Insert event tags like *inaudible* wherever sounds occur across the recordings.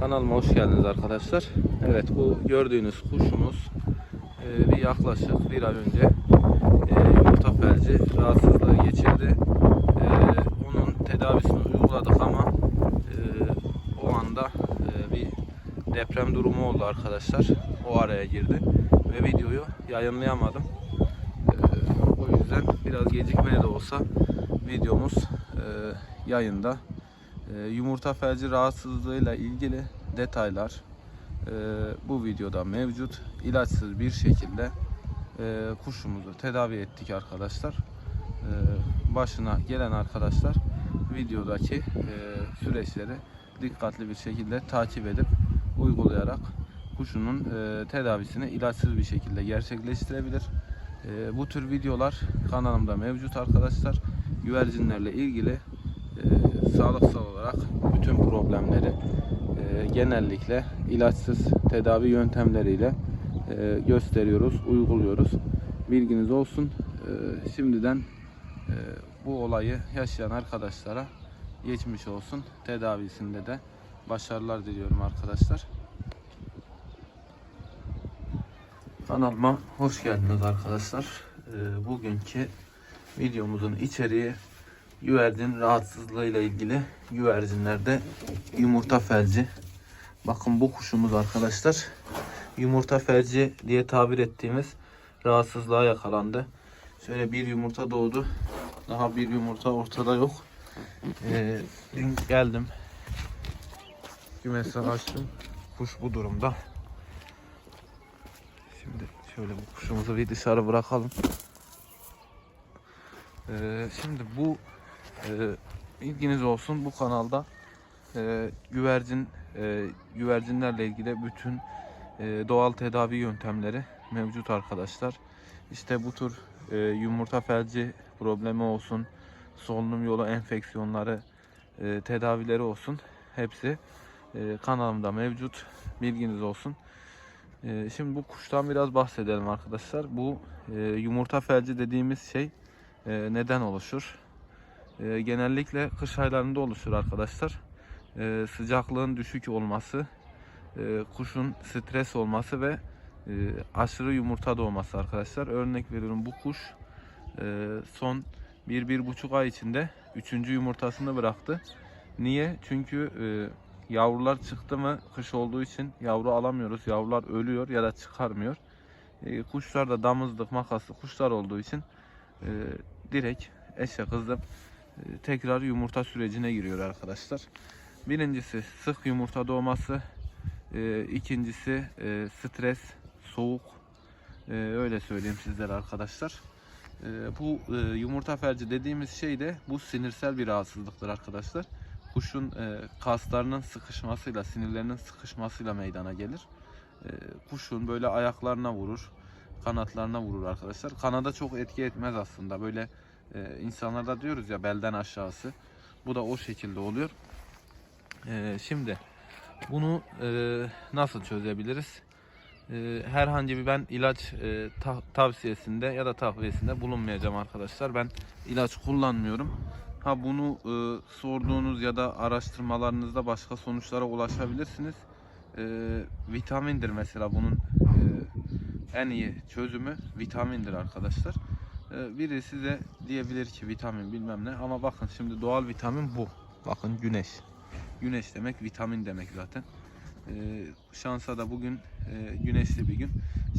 Kanalıma hoş geldiniz arkadaşlar. Evet bu gördüğünüz kuşumuz e, bir yaklaşık bir ay önce e, yumurta felci rahatsızlığı geçirdi. E, onun tedavisini uyguladık ama e, o anda e, bir deprem durumu oldu arkadaşlar. O araya girdi ve videoyu yayınlayamadım. E, o yüzden biraz gecikmeli de olsa videomuz e, yayında. E, yumurta felci rahatsızlığıyla ilgili detaylar e, bu videoda mevcut. İlaçsız bir şekilde e, kuşumuzu tedavi ettik arkadaşlar. E, başına gelen arkadaşlar videodaki süreçleri dikkatli bir şekilde takip edip uygulayarak kuşunun tedavisini ilaçsız bir şekilde gerçekleştirebilir. Bu tür videolar kanalımda mevcut arkadaşlar. Güvercinlerle ilgili sağlıksal olarak bütün problemleri e, genellikle ilaçsız tedavi yöntemleriyle e, gösteriyoruz, uyguluyoruz. Bilginiz olsun. E, şimdiden e, bu olayı yaşayan arkadaşlara geçmiş olsun. Tedavisinde de başarılar diliyorum arkadaşlar. Kanalıma hoş geldiniz arkadaşlar. E, bugünkü videomuzun içeriği güvercin rahatsızlığıyla ilgili güvercinlerde yumurta felci. Bakın bu kuşumuz arkadaşlar yumurta felci diye tabir ettiğimiz rahatsızlığa yakalandı. Şöyle bir yumurta doğdu. Daha bir yumurta ortada yok. Ee, dün geldim. Kümesi açtım. Kuş bu durumda. Şimdi şöyle bu kuşumuzu bir dışarı bırakalım. Ee, şimdi bu e, bilginiz olsun bu kanalda e, güvercin e, güvercinlerle ilgili bütün e, doğal tedavi yöntemleri mevcut arkadaşlar. İşte bu tür e, yumurta felci problemi olsun, solunum yolu enfeksiyonları, e, tedavileri olsun hepsi e, kanalımda mevcut. Bilginiz olsun. E, şimdi bu kuştan biraz bahsedelim arkadaşlar. Bu e, yumurta felci dediğimiz şey e, neden oluşur? E, genellikle kış aylarında oluşur arkadaşlar. E, sıcaklığın düşük olması, e, kuşun stres olması ve e, aşırı yumurta doğması arkadaşlar. Örnek veriyorum bu kuş e, son 1-1,5 ay içinde 3. yumurtasını bıraktı. Niye? Çünkü e, yavrular çıktı mı kış olduğu için yavru alamıyoruz. Yavrular ölüyor ya da çıkarmıyor. E, kuşlar da damızlık makaslı kuşlar olduğu için e, direkt eşe kızıp e, tekrar yumurta sürecine giriyor arkadaşlar. Birincisi sık yumurta doğması, e, ikincisi e, stres, soğuk, e, öyle söyleyeyim sizlere arkadaşlar. Bu yumurta felci dediğimiz şey de bu sinirsel bir rahatsızlıktır arkadaşlar. Kuşun kaslarının sıkışmasıyla, sinirlerinin sıkışmasıyla meydana gelir. Kuşun böyle ayaklarına vurur, kanatlarına vurur arkadaşlar. Kanada çok etki etmez aslında. Böyle e, insanlarda diyoruz ya belden aşağısı. Bu da o şekilde oluyor. E, şimdi bunu e, nasıl çözebiliriz? E, herhangi bir ben ilaç e, ta- tavsiyesinde ya da takviyesinde bulunmayacağım arkadaşlar. Ben ilaç kullanmıyorum. Ha bunu e, sorduğunuz ya da araştırmalarınızda başka sonuçlara ulaşabilirsiniz. E, vitamindir mesela bunun e, en iyi çözümü vitamindir arkadaşlar. E, biri size diyebilir ki vitamin bilmem ne ama bakın şimdi doğal vitamin bu. Bakın güneş. Güneş demek vitamin demek zaten. Ee, şansa da bugün e, güneşli bir gün.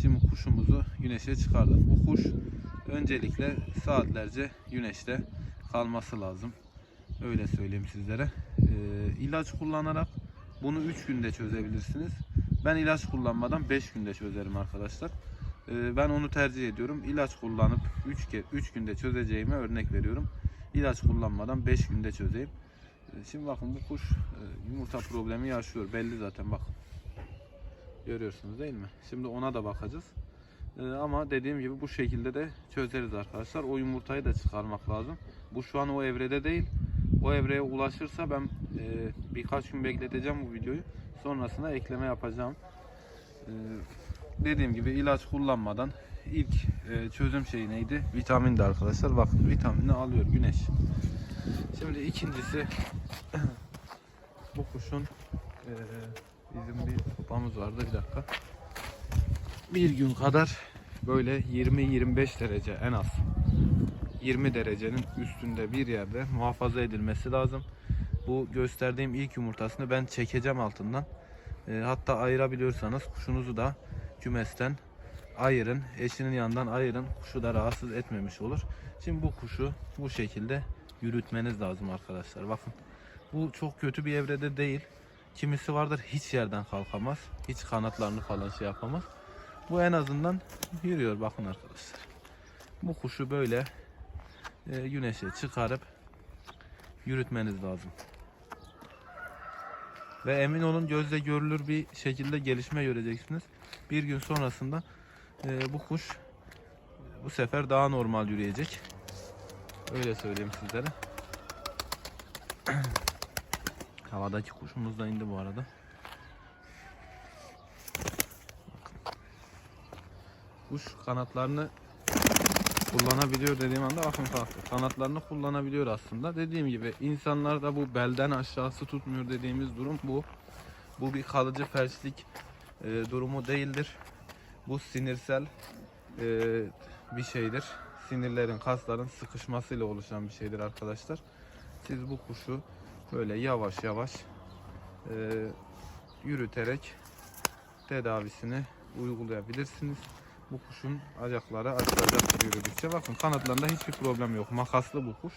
Şimdi kuşumuzu güneşe çıkardık. Bu kuş öncelikle saatlerce güneşte kalması lazım. Öyle söyleyeyim sizlere. Ee, ilaç kullanarak bunu 3 günde çözebilirsiniz. Ben ilaç kullanmadan 5 günde çözerim arkadaşlar. Ee, ben onu tercih ediyorum. İlaç kullanıp 3 kez 3 günde çözeceğime örnek veriyorum. İlaç kullanmadan 5 günde çözeyim. Ee, Şimdi bakın bu kuş e, yumurta problemi yaşıyor. Belli zaten bak. Görüyorsunuz değil mi? Şimdi ona da bakacağız. Ee, Ama dediğim gibi bu şekilde de çözeriz arkadaşlar. O yumurtayı da çıkarmak lazım. Bu şu an o evrede değil. O evreye ulaşırsa ben e, birkaç gün bekleteceğim bu videoyu. Sonrasında ekleme yapacağım. Dediğim gibi ilaç kullanmadan ilk e, çözüm şeyi neydi? Vitamindi arkadaşlar. Bakın vitamini alıyor güneş. Şimdi ikincisi *clears throat* bu kuşun Ee, bizim bir sopamız vardı bir dakika. Bir gün kadar böyle 20-25 derece en az 20 derecenin üstünde bir yerde muhafaza edilmesi lazım. Bu gösterdiğim ilk yumurtasını ben çekeceğim altından. Ee, hatta ayırabiliyorsanız kuşunuzu da kümesten ayırın. Eşinin yanından ayırın. Kuşu da rahatsız etmemiş olur. Şimdi bu kuşu bu şekilde yürütmeniz lazım arkadaşlar. Bakın bu çok kötü bir evrede değil. Kimisi vardır hiç yerden kalkamaz. Hiç kanatlarını falan şey yapamaz. Bu en azından yürüyor bakın arkadaşlar. Bu kuşu böyle e, güneşe çıkarıp yürütmeniz lazım. Ve emin olun gözle görülür bir şekilde gelişme göreceksiniz. Bir gün sonrasında e, bu kuş bu sefer daha normal yürüyecek. Öyle söyleyeyim sizlere. *clears throat* Havadaki kuşumuz da indi bu arada. Kuş kanatlarını kullanabiliyor dediğim anda bakın kalktı. Kanatlarını kullanabiliyor aslında. Dediğim gibi insanlarda bu belden aşağısı tutmuyor dediğimiz durum bu. Bu bir kalıcı felçlik e, durumu değildir. Bu sinirsel e, bir şeydir. Sinirlerin, kasların sıkışmasıyla oluşan bir şeydir arkadaşlar. Siz bu kuşu böyle yavaş yavaş e, yürüterek tedavisini uygulayabilirsiniz. Bu kuşun ayakları açılacaktır yürüdükçe. Bakın kanatlarında hiçbir problem yok. Makaslı bu kuş.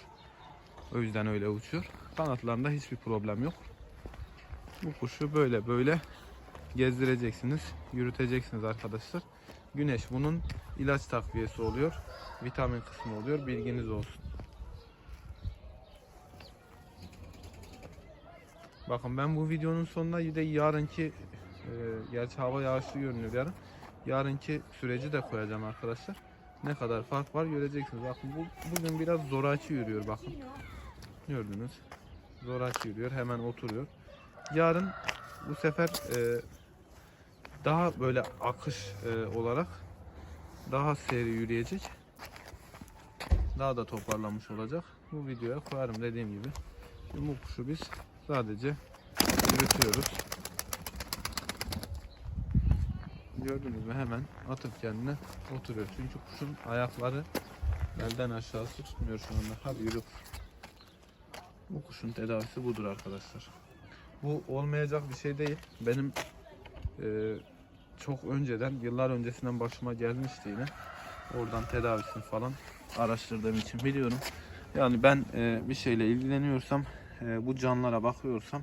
O yüzden öyle uçuyor. Kanatlarında hiçbir problem yok. Bu kuşu böyle böyle gezdireceksiniz, yürüteceksiniz arkadaşlar. Güneş bunun ilaç takviyesi oluyor. Vitamin kısmı oluyor. Bilginiz olsun. Bakın ben bu videonun sonuna bir de yarınki e, gerçi hava yağışlı görünüyor yarın. Yarınki süreci de koyacağım arkadaşlar. Ne kadar fark var göreceksiniz. Bakın bu bugün biraz zoraki yürüyor bakın. Gördünüz. Zoraki yürüyor. Hemen oturuyor. Yarın bu sefer e, daha böyle akış e, olarak daha seri yürüyecek. Daha da toparlanmış olacak. Bu videoya koyarım dediğim gibi. Şimdi bu kuşu biz sadece yürütüyoruz. Gördünüz mü hemen atıp kendine oturuyor. Çünkü kuşun ayakları belden aşağısı tutmuyor şu anda. Hadi yürü. Bu kuşun tedavisi budur arkadaşlar. Bu olmayacak bir şey değil. Benim e, çok önceden, yıllar öncesinden başıma gelmişti yine. Oradan tedavisini falan araştırdığım için biliyorum. Yani ben e, bir şeyle ilgileniyorsam, e, bu canlara bakıyorsam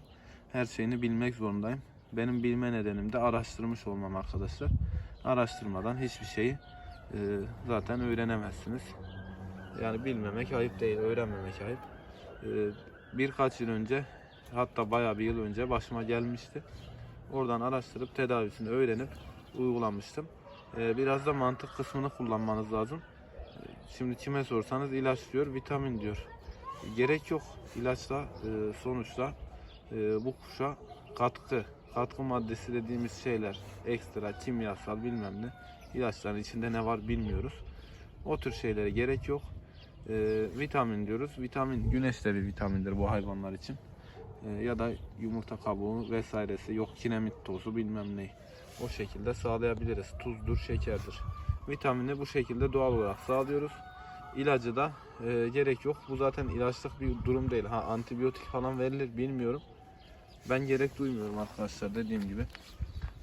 her şeyini bilmek zorundayım. Benim bilme nedenim de araştırmış olmam arkadaşlar. Araştırmadan hiçbir şeyi e, zaten öğrenemezsiniz. Yani bilmemek ayıp değil, öğrenmemek ayıp. E, birkaç yıl önce, hatta bayağı bir yıl önce başıma gelmişti. Oradan araştırıp tedavisini öğrenip uygulamıştım. E, biraz da mantık kısmını kullanmanız lazım. E, Şimdi kime sorsanız ilaç diyor, vitamin diyor. Gerek yok. İlaçla e, sonuçta e, bu kuşa katkı, katkı maddesi dediğimiz şeyler ekstra, kimyasal bilmem ne ilaçların içinde ne var bilmiyoruz. O tür şeylere gerek yok. E, vitamin diyoruz. Vitamin güneş de bir vitamindir bu hayvanlar için. E, ya da yumurta kabuğu vesairesi yok kinemit tozu bilmem ne. O şekilde sağlayabiliriz. Tuzdur, şekerdir. Vitamini bu şekilde doğal olarak sağlıyoruz. İlacı da e, gerek yok. Bu zaten ilaçlık bir durum değil. Ha antibiyotik falan verilir bilmiyorum. Ben gerek duymuyorum arkadaşlar dediğim gibi.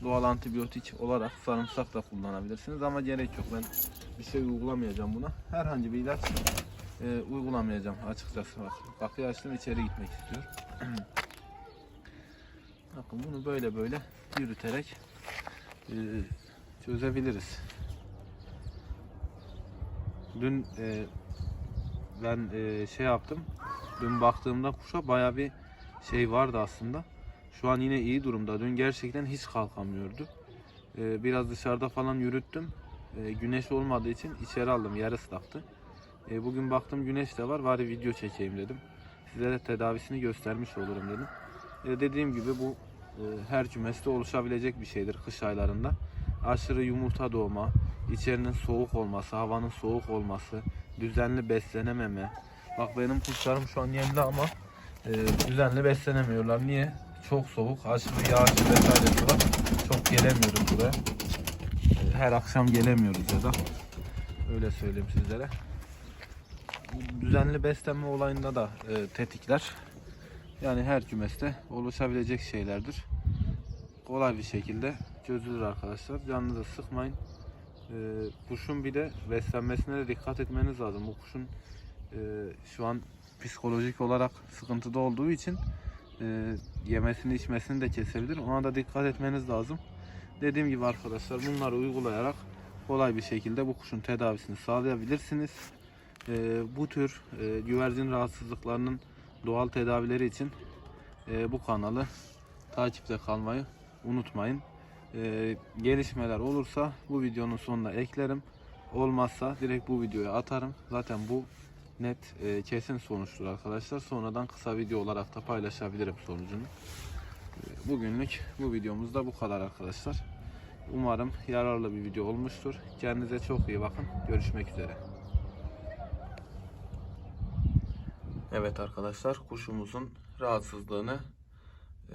Doğal antibiyotik olarak sarımsak da kullanabilirsiniz ama gerek yok. Ben bir şey uygulamayacağım buna. Herhangi bir ilaç e, uygulamayacağım açıkçası. Bak, kapıyı açtım içeri gitmek istiyor. *clears throat* Bakın bunu böyle böyle yürüterek e, çözebiliriz. Dün e, ben e, şey yaptım. Dün baktığımda kuşa baya bir şey vardı aslında. Şu an yine iyi durumda. Dün gerçekten hiç kalkamıyordu. E, biraz dışarıda falan yürüttüm. E, güneş olmadığı için içeri aldım. Yer ıslaktı. E, bugün baktım güneş de var. Bari video çekeyim dedim. Sizlere tedavisini göstermiş olurum dedim. E, dediğim gibi bu e, her kümeste oluşabilecek bir şeydir kış aylarında. Aşırı yumurta doğma, içerinin soğuk olması, havanın soğuk olması, düzenli beslenememe. Bak benim kuşlarım şu an yemli ama e, düzenli beslenemiyorlar. Niye? çok soğuk. Aşırı yağış vesairesi var. Çok gelemiyoruz buraya. Ee, Her akşam gelemiyoruz ya da. Öyle söyleyeyim sizlere. Düzenli beslenme olayında da e, tetikler. Yani her kümeste oluşabilecek şeylerdir. Kolay bir şekilde çözülür arkadaşlar. Canınızı sıkmayın. Ee, kuşun bir de beslenmesine de dikkat etmeniz lazım. Bu kuşun e, şu an psikolojik olarak sıkıntıda olduğu için e, yemesini içmesini de kesebilir. Ona da dikkat etmeniz lazım. Dediğim gibi arkadaşlar bunları uygulayarak kolay bir şekilde bu kuşun tedavisini sağlayabilirsiniz. E, bu tür e, güvercin rahatsızlıklarının doğal tedavileri için e, bu kanalı takipte kalmayı unutmayın. E, gelişmeler olursa bu videonun sonuna eklerim. Olmazsa direkt bu videoya atarım. Zaten bu net e, kesin sonuçtur arkadaşlar. Sonradan kısa video olarak da paylaşabilirim sonucunu. E, bugünlük bu videomuz da bu kadar arkadaşlar. Umarım yararlı bir video olmuştur. Kendinize çok iyi bakın. Görüşmek üzere. Evet arkadaşlar kuşumuzun rahatsızlığını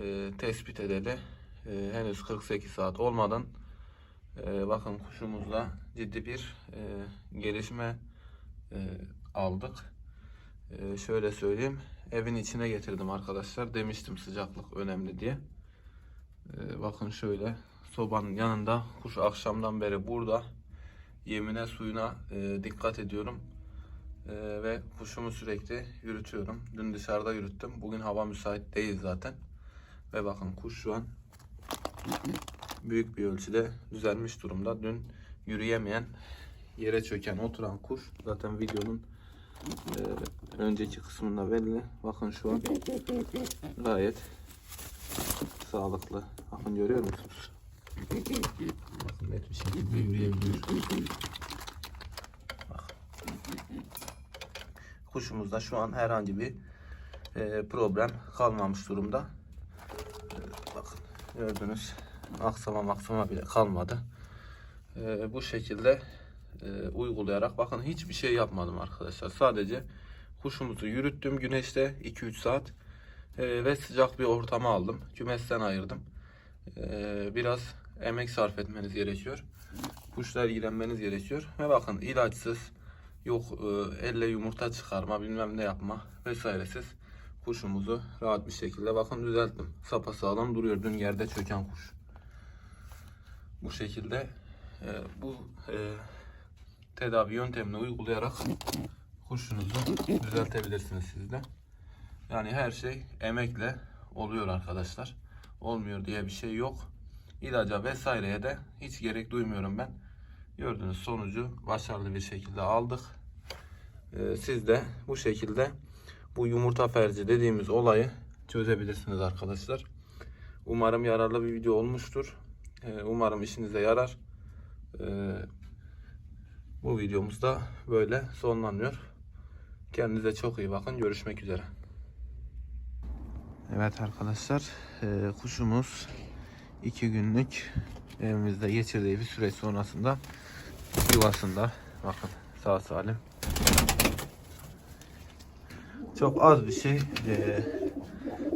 e, tespit edeli e, henüz 48 saat olmadan e, bakın kuşumuzda ciddi bir e, gelişme e, aldık. E, şöyle söyleyeyim evin içine getirdim arkadaşlar demiştim sıcaklık önemli diye. E, bakın şöyle sobanın yanında kuş akşamdan beri burada yemine suyuna e, dikkat ediyorum. Ee, ve kuşumu sürekli yürütüyorum. Dün dışarıda yürüttüm. Bugün hava müsait değil zaten. Ve bakın kuş şu an büyük bir ölçüde düzelmiş durumda. Dün yürüyemeyen, yere çöken, oturan kuş zaten videonun e, önceki kısmında belli. Bakın şu an gayet sağlıklı. Bakın görüyor musunuz? Bakın net bir şekilde yürüyebiliyor. Kuşumuzda şu an herhangi bir e, problem kalmamış durumda. E, bakın gördünüz aksama maksama bile kalmadı. E, bu şekilde e, uygulayarak bakın hiçbir şey yapmadım arkadaşlar. Sadece kuşumuzu yürüttüm güneşte 2-3 saat e, ve sıcak bir ortama aldım. Kümesten ayırdım. E, biraz emek sarf etmeniz gerekiyor. Kuşla ilgilenmeniz gerekiyor. Ve bakın ilaçsız, yok e, elle yumurta çıkarma bilmem ne yapma vesairesiz kuşumuzu rahat bir şekilde bakın düzelttim. Sapasağlam duruyor dün yerde çöken kuş. Bu şekilde e, bu e, tedavi yöntemini uygulayarak kuşunuzu düzeltebilirsiniz siz de. Yani her şey emekle oluyor arkadaşlar. Olmuyor diye bir şey yok. İlaca vesaireye de hiç gerek duymuyorum ben. Gördüğünüz sonucu başarılı bir şekilde aldık. Ee, siz de bu şekilde bu yumurta ferci dediğimiz olayı çözebilirsiniz arkadaşlar. Umarım yararlı bir video olmuştur. Ee, umarım işinize yarar. Ee, bu videomuz da böyle sonlanıyor. Kendinize çok iyi bakın. Görüşmek üzere. Evet arkadaşlar e, kuşumuz iki günlük evimizde geçirdiği bir süreç sonrasında yuvasında bakın sağ salim. Çok az bir şey e,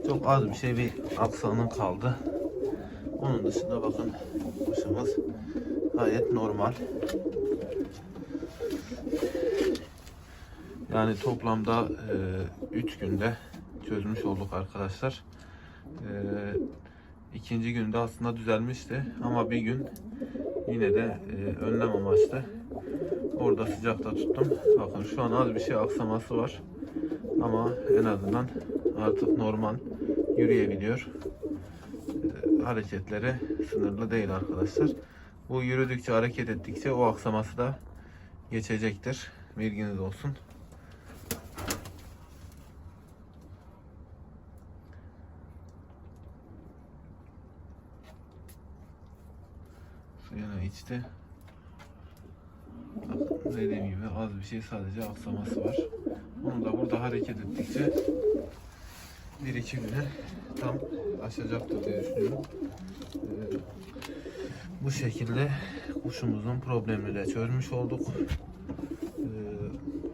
çok az bir şey bir aksanı kaldı. Onun dışında bakın kuşumuz gayet normal. Yani toplamda 3 günde çözmüş olduk arkadaşlar. E, ikinci günde aslında düzelmişti ama bir gün yine de e, önlem amaçlı orada sıcakta tuttum. Bakın şu an az bir şey aksaması var ama en azından artık normal yürüyebiliyor. E, hareketleri sınırlı değil arkadaşlar. Bu yürüdükçe hareket ettikçe o aksaması da geçecektir. Bilginiz olsun. Bak, dediğim gibi az bir şey sadece aksaması var. Onu da burada hareket ettikçe bir iki güne tam aşacaktır diye düşünüyorum. Ee, bu şekilde kuşumuzun problemini de çözmüş olduk. Ee,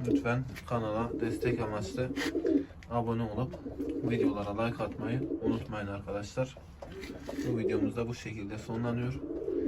lütfen kanala destek amaçlı abone olup videolara like atmayı unutmayın arkadaşlar. Bu videomuz da bu şekilde sonlanıyor.